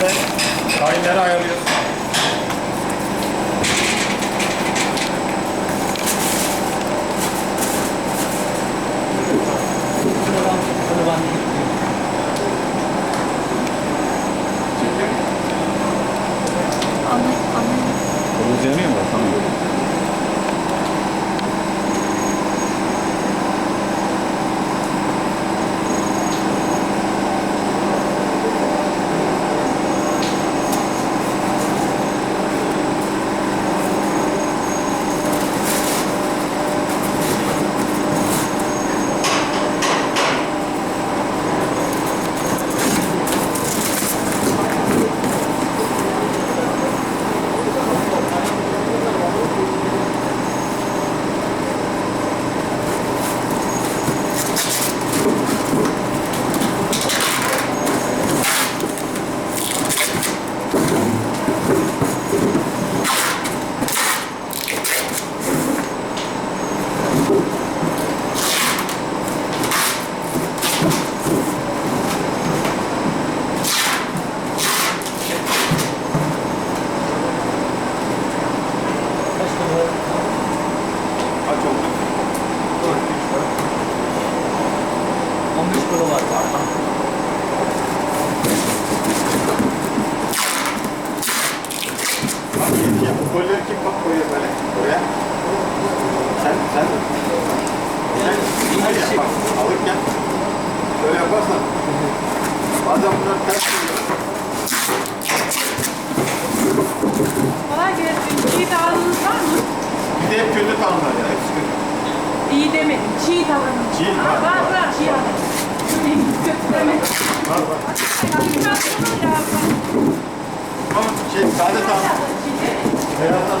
göre tayinleri ayarlıyoruz. Sen. Sen yap bak. Alırken böyle yaparsan bazen bunlar ters geliyor. Kolay gelsin. Çiğ tavanınız var mı? Bir de hep kötü tanımlar ya. Hepsi kötü. İyi demedim. Çiğ tavanım. Çiğ Ha, var, Var. Çiğ tavanım. Kötü demedim. Var var. Ama şey sade tanım. Beyazdan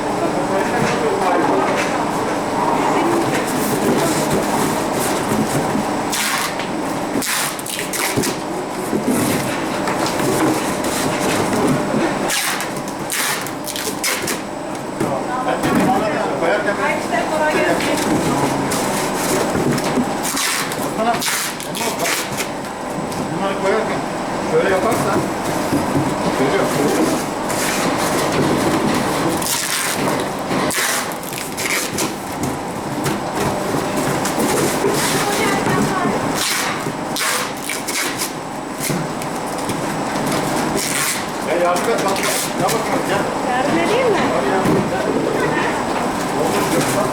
ama bak. Bunları koyarken böyle yaparsan görüyor musun? Ya yardım et bak. Ya bakalım gel. Yardım edeyim mi? Yardım et. Olur. Bak,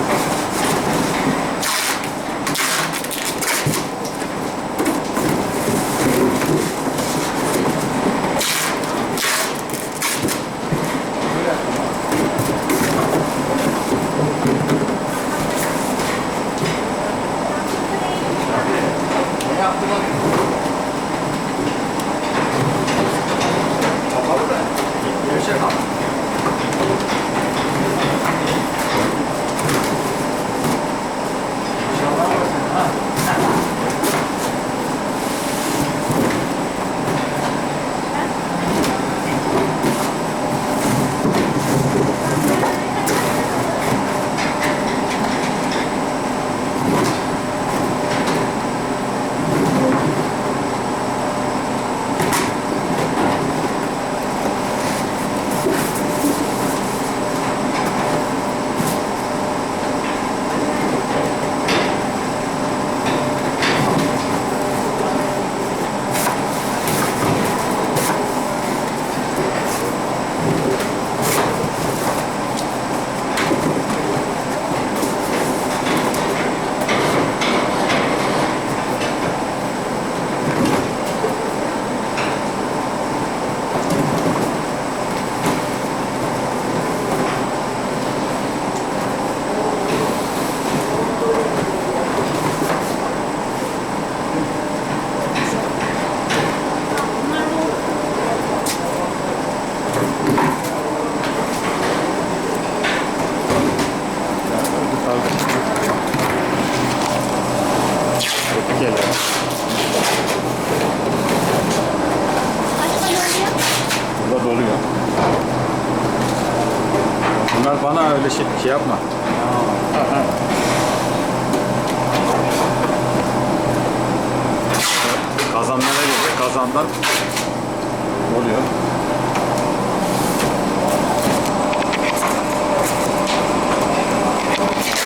Bunlar bana öyle şey, şey yapma. Kazanlara göre kazandan oluyor.